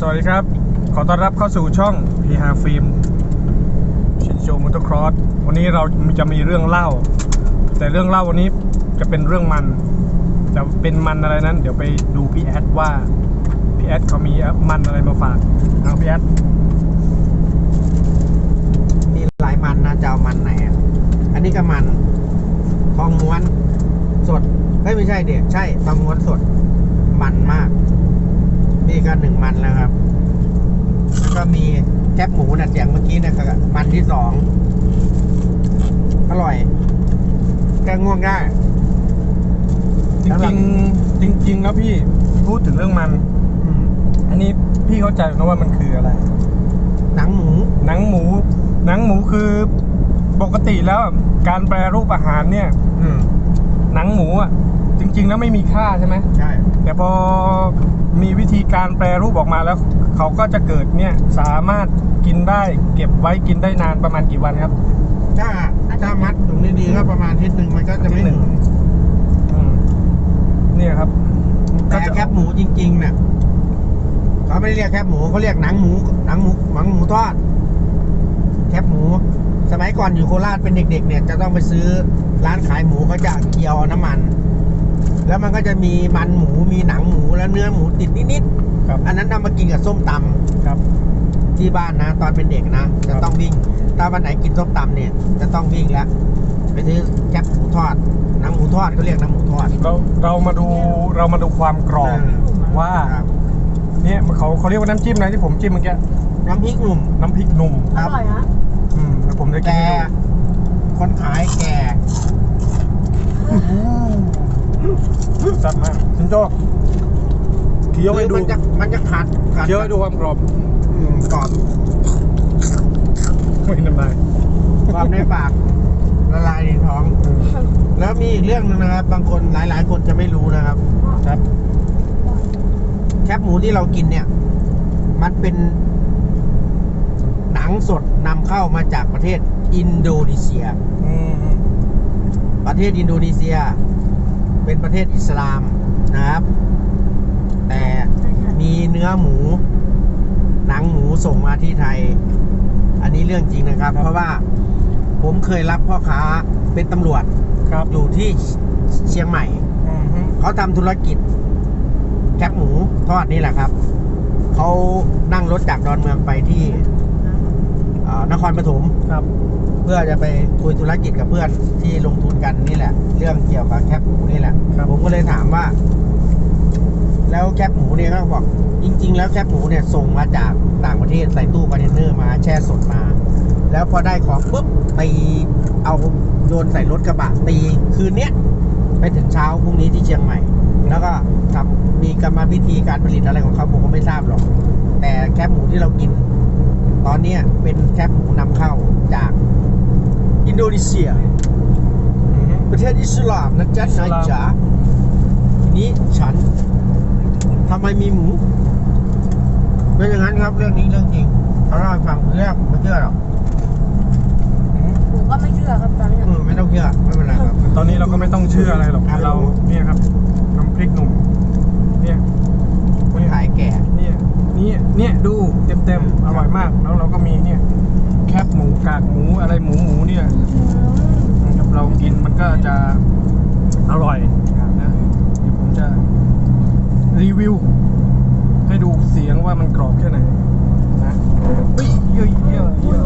สวัสดีครับ ขอต้อนรับเข้าสู่ช่องพีฮาฟิล์มชินโจมอเตอร์ครอสวันนี้เราจะมีเรื่องเล่า แต่เรื่องเล่าวันนี้จะเป็นเรื่องมัน จะเป็นมันอะไรนั้น เดี๋ยวไปดูพี่แอดว่าพี่แอดเขามีมันอะไรมาฝากเอาพี่แอดมีหลายมันนะจะเอามันไหนอะอันนี้ก็มันทองม้วนสดเฮ้ยไม่ใช่เด็กใช่ทองม้วนสดมันมาก ก็หนึ่งมันแล้วครับ แล้วก็มีแคบหมูนะเสียงเมื่อกี้นะก็มันที่สองอร่อยแก้ง่วงได้จริงๆจริงๆแล้วพี่พูดถึงเรื่องมันอืมอันนี้พี่เข้าใจนะว่ามันคืออะไร หนังหมู หนังหมู หนังหมูคือปกติแล้วการแปรรูปอาหารเนี่ย อืมหนังหมูอะ จริงๆแล้วไม่มีค่าใช่ไหมใช่ แต่พอมีวิธีการแปรรูปออกมาแล้ว เขาก็จะเกิดเนี่ยสามารถกินได้เก็บไว้กินได้นานประมาณกี่วันครับ ถ้าถ้ามัดถุงดีๆก็ประมาณอาทิตย์หนึ่งมันก็จะไม่อาทิตย์หนึ่งอืมเนี่ยครับ แต่ก็จะแคบหมูจริงๆเนี่ยเขาไม่ได้เรียกแคบหมูเขาเรียกหนังหมูหนังหมูหนังหมูทอดแคบหมู สมัยก่อนอยู่โคราชเป็นเด็ก ๆ เนี่ยจะต้องไปซื้อร้านขายหมูเขาจะเคี่ยวเอาน้ำมัน แล้วมันก็จะมีมันหมูมีหนังหมูแล้วเนื้อหมูติดนิดครับ ๆอันนั้นนำมากินกับส้มตำครับ ที่บ้านนะ ตอนเป็นเด็กนะ จะต้องวิ่ง ถ้าวันไหนกินส้มตำเนี่ย จะต้องวิ่งแล้วไปซื้อแคบหมูทอดหนังหมูทอดเขาเรียกหนังหมูทอด เราเรามาดูเรามาดูความกรอบเออ ว่าครับเนี่ยเขาเขาเรียกว่าน้ำจิ้มอะไรที่ผมจิ้มเมื่อกี้น้ำพริกหนุ่ม น้ำพริกหนุ่มคอรับ ร่อยนะอืมแล้วผมจะกินแต่ให้ดูคนขายแก่ จัดมาชินโจ้เคี้ยวให้ดูมันจะมันจะขาดขาดเคี้ยวให้ดูความกรอบอืมกรอบไม่น้ำลายกรอบในปากละลายในท้อง แล้วมีอีกเรื่องหนึงนะครับ บางคนหลาย ๆ คนจะไม่รู้นะครับ ครับแคบหมูที่เรากินเนี่ย มันเป็น หนังสดนำเข้ามาจากประเทศอินโดนีเซีย อืมประเทศอินโดนีเซียเป็นประเทศอิสลามนะครับ แต่มีเนื้อหมู หนังหมูส่งมาที่ไทย อันนี้เรื่องจริงนะครับ เพราะว่าผมเคยรับพ่อค้าเป็นตำรวจครับอยู่ที่เชียงใหม่อืมฮึเขาทำธุรกิจแคบหมูทอดนี่แหละครับ เขานั่งรถจากดอนเมืองไปที่เอ่อ นครปฐมครับ เพื่อจะไปคุยธุรกิจกับเพื่อนที่ลงทุนกันนี่แหละ เรื่องเกี่ยวกับแคบหมูนี่แหละครับผมก็เลยถามว่า แล้วแคบหมูเนี่ยก็บอก จริง ๆ แล้วแคบหมูเนี่ยส่งมาจากต่างประเทศใส่ตู้คอนเทนเนอร์มาแช่สดมา แล้วพอได้ของปุ๊บตีเอาโยนใส่รถกระบะตีคืนเนี้ยไปถึงเช้าพรุ่งนี้ที่เชียงใหม่ แล้วก็ทำมีกรรมวิธีการผลิตอะไรของเขาผมก็ไม่ทราบหรอก แต่แคบหมูที่เรากิน ตอนเนี้ยเป็นแคบหมูนำเข้าจากอินโดนีเซียอืมฮึประเทศอิสลามนะจ๊ะอิสนายลามจ๋าทีนี้ฉันทำไมมีหมูเป็นอย่างนั้นครับเรื่องนี้เรื่องจริงเขาเล่าให้ฟังเรื่องไม่เชื่อหรอกอืมผมก็ไม่เชื่อครับตอนนี้เออไม่ต้องเชื่อไม่เป็นไรครับตอนนี้เราก็ไม่ต้องเชื่ออะไรหรอกครับเราเนี่ยครับน้ำพริกหนุ่มเนี่ย คนขายแก่ เนี่ย เนี่ยเนี่ยดูเต็มเต็มๆอร่อยมาก แล้วเราก็มีเนี่ยแคบหมูกากหมูอะไรหมูหมูเนี่ยนะครับเรากินมันก็จะอร่อยนะเดี๋ยวผมจะรีวิว ให้ดูเสียงว่ามันกรอบแค่ไหนนะเฮ้ยเยอะเยอะเยอะ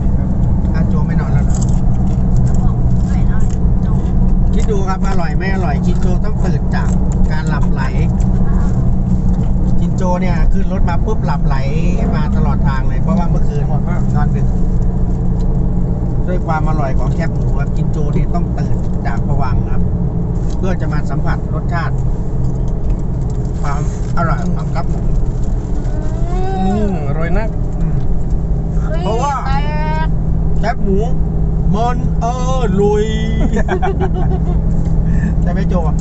นี่ครับ อาโจไม่นอนแล้วเหรอคิดดูครับอร่อยไม่อร่อยชินโจต้องตื่นจากการหลับไหลชินโจ เนี่ยขึ้นรถมาปุ๊บหลับไหลมาตลอดทางเลย เพราะว่าเมื่อคืนอร่อยมากนอนดึกด้วยความอร่อยของแคบหมูครับชินโจนี่ต้องตื่นจากผวังค์ครับ เพื่อจะมาสัมผัสรสชาติ ความอร่อยของแคบหมูอืมอร่อยนักอืมเพราะว่าแตกแคบหมูมันเออลุยแต่ไม่โจอะ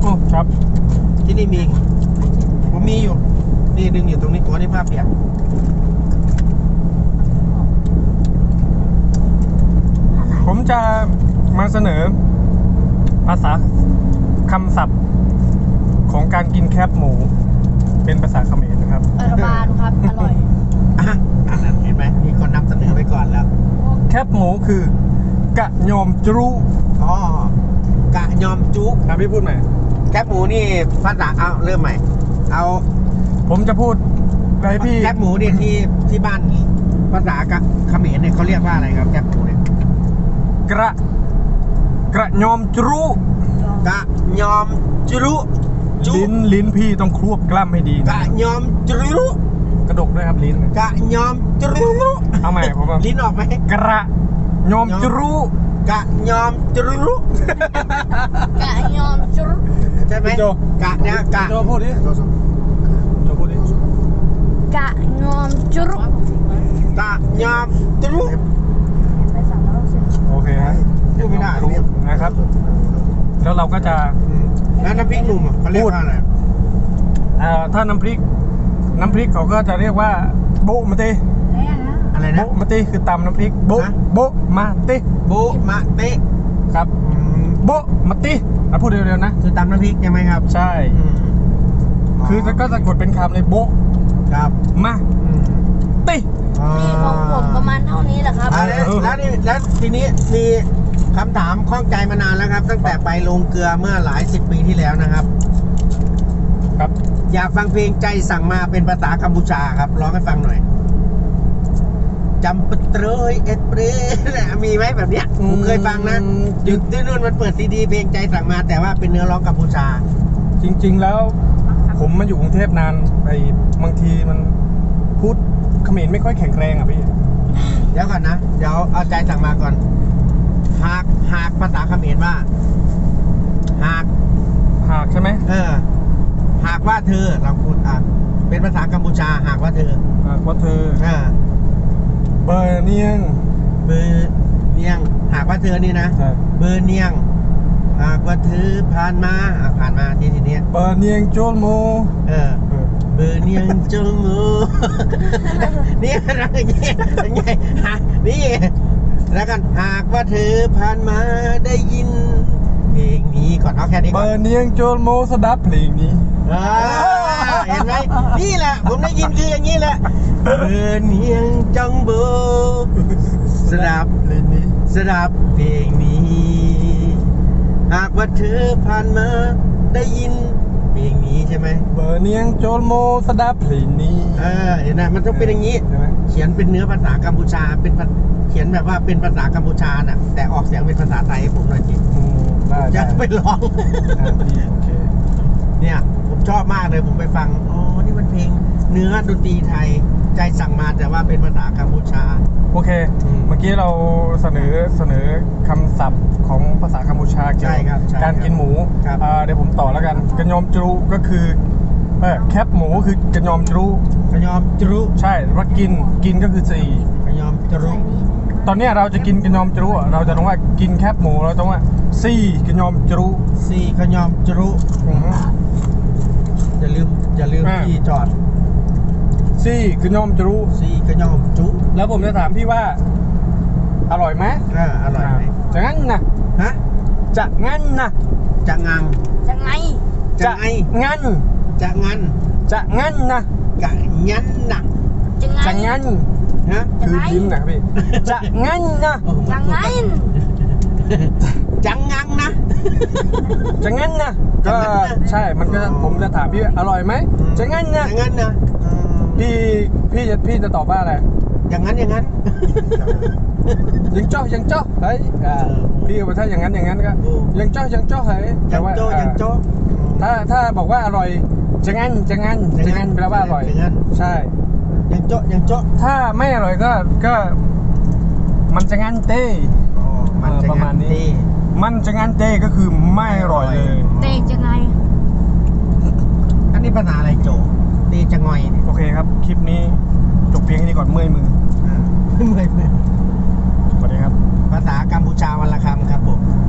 โอ้ครับ ที่นี่มี ผมมีอยู่ นี่ดึงอยู่ตรงนี้ตัวนี้ผ้าเปียกผมจะมาเสนอ ภาษาคำศัพท์ของการกินแคบหมู เป็นภาษาเขมรนะครับ เออบานครับ อร่อย อะอันนั้นเห็นไหมมีคนนำเสนอไปก่อนแล้ว แคบหมูคือกะยอมจรุอ๋อกะยอมจุครับพี่พูดใหม่ แคบหมูนี่ภาษาเอาเริ่มใหม่ เอาผมจะพูดอะไรให้พี่แคบหมูเนี่ยที่ที่บ้านภาษากะเขมรเนี่ยเขาเรียกว่าอะไรครับแคบหมูเนี่ยกระ กระยอมจรุกะยอมจุจุลิ้นลิ้นพี่ต้องครวบกล้ำให้ดีนะกะยอมจุรุกระดกด้วยครับลิ้นกะยอมจุรุเอาใหม่ผมว่าลิ้นออกไหมกระยอมจรุ กะยอมจุรุกะยอมจุรใช่ไหมพี่โจกะเนี่ยกะโจพูดดิโจพูดดิกะยอมจุรกะยอมจุรุไปสั่งแล้วเสร็จโอเคฮะพูดไม่ได้รู้นะครับ แล้วเราก็จะอืมแล้วน้ำพริกหนุ่มอะเขาเรียกว่าอะไรเอ่อถ้าน้ำพริก น้ำพริกเขาก็จะเรียกว่าโบะมาเตแล้วนะ อะไรนะ โบะมาเตคือตำน้ำพริกโบะฮะ โบะมาเตโบะมะเตะครับอืมโบะมาเตเราพูดเร็วๆนะ คือตำน้ำพริกใช่ไหมครับใช่ อืมคือก็สะกดเป็นคำเลยโบะครับมาอืมเตอ๋อนี่ของผมประมาณเท่านี้แหละครับอ่าแล้วแล้วนี่แล้วทีนี้มีคำถามข้องใจมานานแล้วครับ ตั้งแต่ไปลงเกลือเมื่อหลายสิบปีที่แล้วนะครับ ครับ อยากฟังเพลงใจสั่งมาเป็นภาษากัมพูชาครับร้องให้ฟังหน่อย จำปะเตรยเอ็ดเปรเนี่ยมีไหมแบบเนี้ยผมเคยฟังนะอยู่ที่นู่นมันเปิดซีดีเพลงใจสั่งมา แต่ว่าเป็นเนื้อร้องกัมพูชา จริง ๆ แล้วผมมาอยู่กรุงเทพนานไปบางทีมันพูดเขมรไม่ค่อยแข็งแรงอะพี่ เดี๋ยวก่อนนะ เดี๋ยวเอาใจสั่งมาก่อน หากหากภาษาเขมรว่า หาก หากใช่ไหมเออ หากว่าเธอเราพูดอะเป็นภาษากัมพูชาหากว่าเธอ หากว่าเธอเออ เบอร์เนียงเบอร์เนียง หากว่าเธอนี่นะ ใช่เบอร์เนียง หากว่าเธอผ่านมาอะผ่านมาทีทีเนี้ยเบอร์เนียงโจลโมเออ เออเบอร์เนียงจงงู นี่อะไรอย่างเงี้ยอย่างเงี้ยหานี่แล้วกันหากว่าเธอผ่านมาได้ยิน เพลงนี้ก่อนเอาแค่นี้เบก่ออนร์เนียงโจลโมสดับเพลงนี้ อ่า เห็นไหมนี่แหละ ผมได้ยินคืออย่างนี้แหละเบอร์เนียงจังเบอร์สดับเพลงนี้สดับเพลงนี้ หากว่าเธอผ่านมาได้ยินเพลงนี้ใช่ไหมเบอร์เนียงโจลโมสดับเพลงนี้เออเห็นไหมมันต้องเป็นอย่างนี้ใช่ไหมเขียนเป็นเนื้อภาษากัมพูชาเป็นภาเขียนแบบว่าเป็นภาษากัมพูชาน่ะ แต่ออกเสียงเป็นภาษาไทยให้ผมหน่อยจิอืมได้จะได้ไปร้องอ่าดีโอเคเนี่ย ผมชอบมากเลยผมไปฟัง อ๋อ นี่มันเพลง เนื้อดนตรีไทย ใจสั่งมาแต่ว่าเป็นภาษากัมพูชา โอเค อืมเมื่อกี้เราเสนอเสนอคำศัพท์ของภาษากัมพูชาเกี่ยวใช่ครับกับใช่การกินหมูครับ อ่าเดี๋ยวผมต่อแล้วกันกระยอมจรุก็คือเออแคบหมูคือกระยอมจรุขยอมจรุใช่ว่ากินกินก็คือสี่ขยอมจรุใส่นี่ตอนเนี้ยเราจะกินกระยอมจรุอะเราจะต้องว่ากินแคบหมูเราต้องว่าสี่กระยอมจรุสี่ขยอมจรุอือฮึอย่า ลืมอย่าลืมอ่า ที่จอดสี่กระยอมจรุสี่ขยอมจุแล้วผมจะถามพี่ว่า อร่อยไหมอ่าอร่อยไหมจะงั้นนะฮะจะงั้นนะจะงังจะไงจะไงงั้นจะงันจะงั้นนะกะยันน่ะจะไงจะงั้นฮะ คือลิ้นนะครับพี่จะงั้นนะโอ้โหจะไง จังงังนะ จะงั้นนะจะก็งั้นนะใช่มันก็อ๋อ ผมจะถามพี่ว่าอร่อยไหมจะงั้นนะอย่างนั้นนะอืมพี่พี่จะพี่จะตอบว่าอะไรอย่างนั้นอย่างนั้น ยังเจ้ายังเจ้าเฮ้ยอ่าเออพี่ก็บอกถ้าอย่างนั้นอย่างนั้นก็โอ้ยังเจ้ายังเจ้าเฮ้ยอแต่ย่างว่าโจอย่างโจอ่าถ้าถ้าบอกว่าอร่อยจะงั้นจะงั้นจะงั้นแปลว่าอร่อยจะงั้น ใช่ อย่างโจอย่างโจถ้าไม่อร่อยก็ก็ มันจะงั้นเต้ อ๋อมันจะเออประมาณนี้ที่มันจะงั้นเต้ก็คือไม่อร่อยเลย เตะจะไง อันนี้ภาษาอะไรโจตีจะงอยเนี่ยโอเคครับ คลิปนี้จบเพียงแค่นี้ก่อนเมื่อยมือ อ่าเมื่อยเมื่อยสวัสดีครับ ภาษากัมพูชาวันละคำครับผม